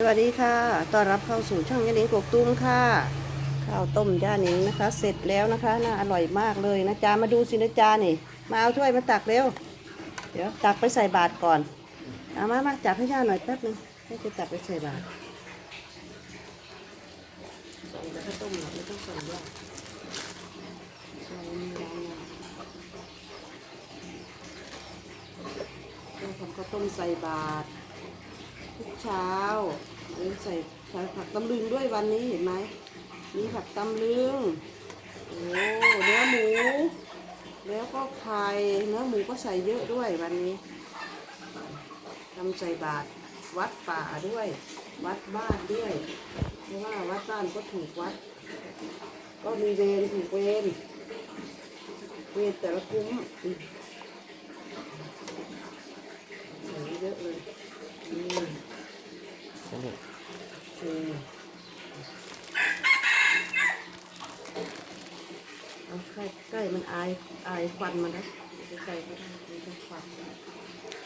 สวัสดีค่ะ ต้อนรับเข้าสู่ช่องยานิงกกตุ้มค่ะ ข้าวต้มย่านิงนะคะ เสร็จแล้วนะคะ น่าอร่อยมากเลยนะจ๊ะ มาดูสินะจ๊ะนี่ มาเอาถ้วยมาตักเร็ว เดี๋ยวตักไปใส่บาตรก่อนเอามามาจับให้ย่าหน่อยแป๊บนึงให้จะตักไปใส่บาตรส่แล้วต้มหน่อไม่ต้องส่เยอะใส่นี่แล้วนะต้องทำข้าวต้มใส่บาตร ทุกเช้าอันนี้ใส่ใส่ผักตำลึงด้วยวันนี้เห็นไหมมีผักตำลึงโอ้เนื้อหมู แล้วก็ไข่เนื้อหมูก็ใส่เยอะด้วยวันนี้ทำใส่บาตรวัดป่าด้วย วัดบ้านด้วย เพราะว่าวัดบ้านก็ถูกวัด ก็มีเวรถูกเวรเวรแต่ละคุ้มอืมใส่เยอะเลย อืม โอเคเอาใกล้ใกล้มันอายอายควันมันนะใกล้ๆก็ได้มันจะควัน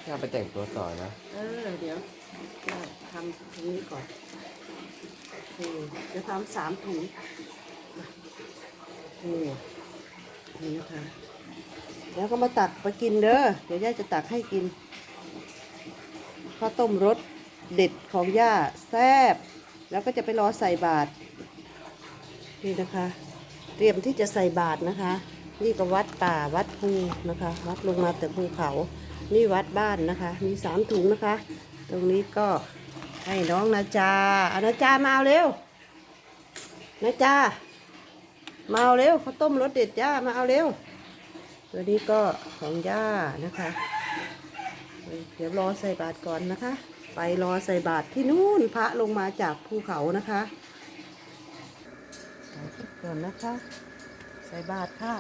ถ้าไปแต่งตัวต่อนะ เออ เดี๋ยวได้ทำตรงนี้ก่อนโอเคจะทำสามถุงมาโอเคนี่นะคะ แล้วก็มาตักไปกินเด้อ เดี๋ยวย่าจะตักให้กินข้าวต้มรส เด็ดของย่าแซ่บแล้วก็จะไปรอใส่บาตรนี่นะคะ เตรียมที่จะใส่บาตรนะคะ นี่ก็วัดป่าวัดภูนะคะ วัดลงมาแต่ภูเขา นี่วัดบ้านนะคะ มีสามถุงนะคะ ตรงนี้ก็ให้น้องนาจาอานาจามาเอาเร็วนาจามาเอาเร็วข้าวต้มรสเด็ดย่ามาเอาเร็วตัวนี้ก็ของย่านะคะ เดี๋ยวรอใส่บาตรก่อนนะคะ ไปรอใส่บาตรที่นู่นพระลงมาจากภูเขานะคะใส่ก่อนนะคะ ใส่บาตรค่ะ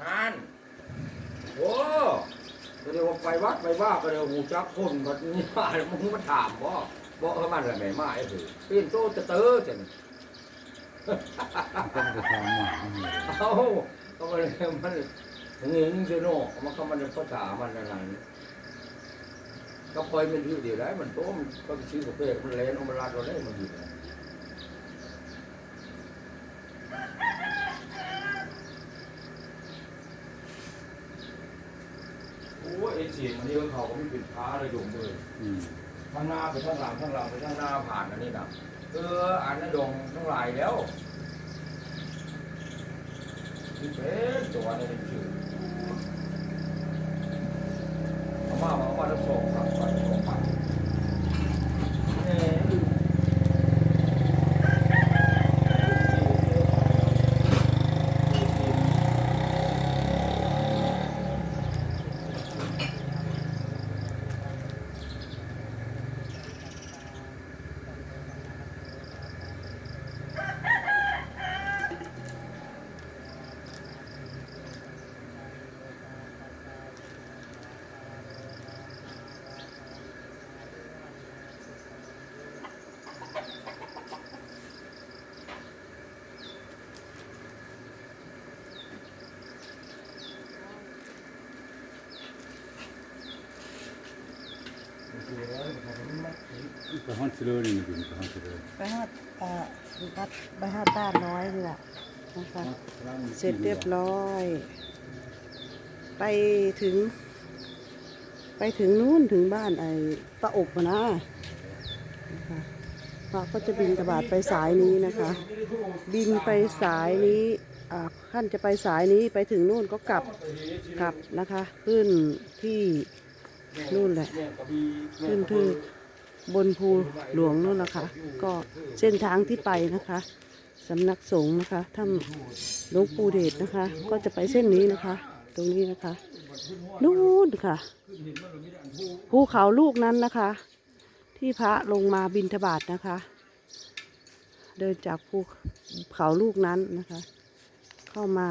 งานโอ้ก็เดี๋ยวไปวัดไปว่าก็เดี๋ยวหูจักคนก็นี่มามึงมาถามบ่บ่เออมันอะไรมาไอ้ผู้ปีนโตจะเตอจังต้อ งไปทำหมาเอ้าก็มันมันงงเสียเนาะมันก็มันภาษามันอะไรก็คอยมันอยู่เดี๋ยวได้มันโตมันก็ไปซื้อกาแฟมันเลนเอามาลาดเราได้มันอยู่นะโอ้ไอเสียงมันนี่เขาก็ไม่ปิดพ้าเลยโยมเลยข้างหน้าไปข้างหลังข้างหลังไปข้างหน้าผ่านอันนี้นะเอออันนั้นดงทั้งหลายแล้ว นี่เป็นตัวนี้เป็นชื่อเอามาเอามาแล้วส่งครับ ไปห้องเชลนี่มันไปห้องเชลไปหาอ่าวัดไปหาต้าน้อยนี่แหละนะคะเสร็จเรียบร้อย ไปถึง ไปถึงนู้นถึงบ้านไอ้ป้าอบนะนะคะพระก็จะบินกระบาดไปสายนี้นะคะ บินไปสายนี้อ่าท่านจะไปสายนี้ไปถึงนู่นก็กลับกลับนะคะ ขึ้นที่ นู่นแหละขึ้นที่บนภูหลวงนู่นนะคะ ก็เส้นทางที่ไปนะคะสำนักสงฆ์นะคะถ้ำหลวงปู่เดชนะคะ ก็จะไปเส้นนี้นะคะ ตรงนี้นะคะ นู่นค่ะภูเขาลูกนั้นนะคะ ที่พระลงมาบินทบาทนะคะ เดินจากภูเขาลูกนั้นนะคะ เข้ามา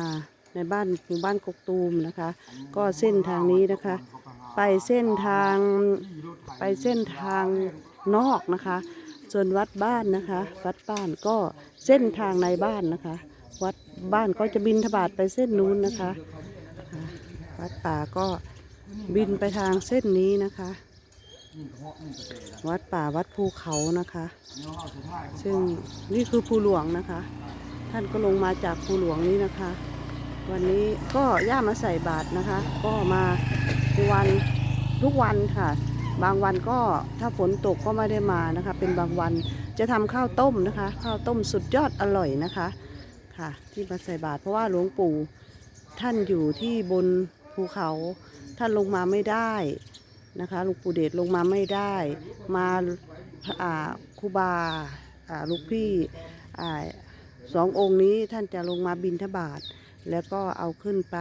ในบ้านหมู่บ้านกกตูมนะคะ ก็เส้นทางนี้นะคะ ไปเส้นทางไปเส้นทางนอกนะคะ ส่วนวัดบ้านนะคะ วัดบ้านก็เส้นทางในบ้านนะคะ วัดบ้านก็จะบินทบาทไปเส้นนู้นนะคะอ่าวัดป่าก็บินไปทางเส้นนี้นะคะ วัดป่าวัดภูเขานะคะ ซึ่งนี่คือภูหลวงนะคะ ท่านก็ลงมาจากภูหลวงนี้นะคะ วันนี้ก็ย่ามาใส่บาตรนะคะ ก็มาวันทุกวันค่ะ บางวันก็ถ้าฝนตกก็ไม่ได้มานะคะ เป็นบางวันจะทำข้าวต้มนะคะ ข้าวต้มสุดยอดอร่อยนะคะค่ะ ที่มาใส่บาตรเพราะว่าหลวงปู่ท่านอยู่ที่บนภูเขาท่านลงมาไม่ได้นะคะหลวงปู่เดชลงมาไม่ได้ มาครูบาลูกพี่อสององค์นี้ท่านจะลงมาบินทบาท แล้วก็เอาขึ้นไป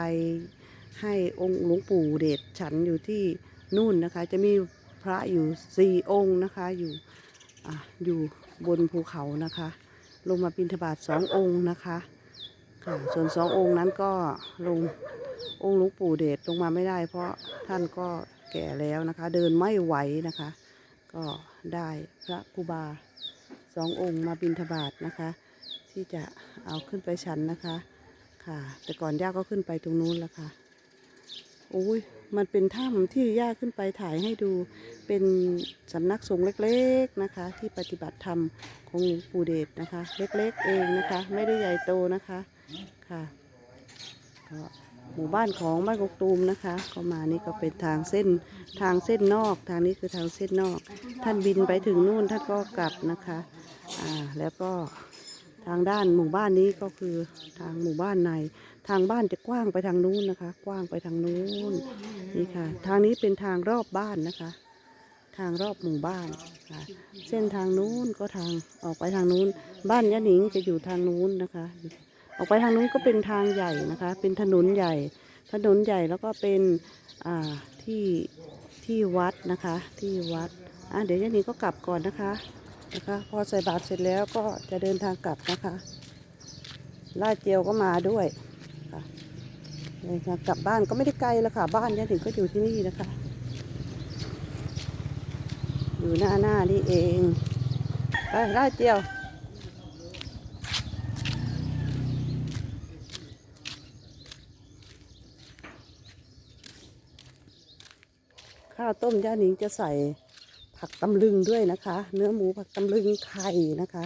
ให้องค์หลวงปู่เดชฉันอยู่ที่นู่นนะคะ จะมีพระอยู่สี่องค์นะคะอยู่ออยู่บนภูเขานะคะ ลงมาบินทบาทสององค์นะคะค่ะส่วนสององค์นั้นก็ลงองค์หลวงปู่เดชลงมาไม่ได้ เพราะท่านก็แก่แล้วนะคะ เดินไม่ไหวนะคะ ก็ได้พระครูบาสององค์มาบินทบาทนะคะ ที่จะเอาขึ้นไปฉันนะคะ ค่ะ แต่ก่อนย่าก็ขึ้นไปตรงนู้นแล้วค่ะโอ้ยมันเป็นถ้ำที่ย่าขึ้นไปถ่ายให้ดู เป็นสำนักสงฆ์เล็กๆนะคะ ที่ปฏิบัติธรรมของหลวงปู่เดชนะคะ เล็กๆเองนะคะ ไม่ได้ใหญ่โตนะคะค่ะก็หมู่บ้านของบ้านกกตูมนะคะก็มานี่ก็เป็นทางเส้นทางเส้นนอก ทางนี้คือทางเส้นนอก ท่านบินไปถึงนู่นท่านก็กลับนะคะอ่าแล้วก็ ทางด้านหมู่บ้านนี้ก็คือทางหมู่บ้านใน ทางบ้านจะกว้างไปทางนู้นนะคะ กว้างไปทางนู้นนี่ค่ะ ทางนี้เป็นทางรอบบ้านนะคะ ทางรอบหมู่บ้านค่ะ เส้นทางนู้นก็ทางออกไปทางนู้น บ้านยะหนิงจะอยู่ทางนู้นนะคะ ออกไปทางนู้นก็เป็นทางใหญ่นะคะ เป็นถนนใหญ่ ถนนใหญ่แล้วก็เป็นอ่าที่ที่วัดนะคะ ที่วัดอะเดี๋ยวยะหนิงก็กลับก่อนนะคะ นะคะ พอใส่บาตรเสร็จแล้วก็จะเดินทางกลับนะคะลาดเจียวก็มาด้วยค่ะเดินทางกลับบ้านก็ไม่ได้ไกลแล้วค่ะ บ้านยังถึงก็อยู่ที่นี่นะคะ อยู่หน้าหน้านี่เองไปลาดเจียวข้าวต้มย่าหนิงจะใส่ ผักตำลึงด้วยนะคะ เนื้อหมูผักตำลึงไข่นะคะ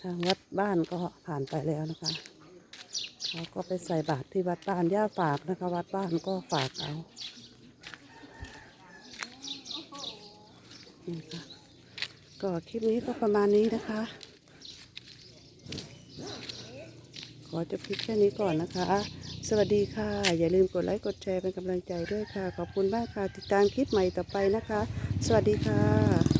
ทางวัดบ้านก็ผ่านไปแล้วนะคะเขาก็ไปใส่บาตรที่วัดบ้านย่าฝากนะคะ วัดบ้านก็ฝากเอานี่ค่ะก็คลิปนี้ก็ประมาณนี้นะคะ ขอจบคลิปแค่นี้ก่อนนะคะ สวัสดีค่ะ อย่าลืมกดไลค์กดแชร์เป็นกำลังใจด้วยค่ะ ขอบคุณมากค่ะ ติดตามคลิปใหม่ต่อไปนะคะ สวัสดีค่ะ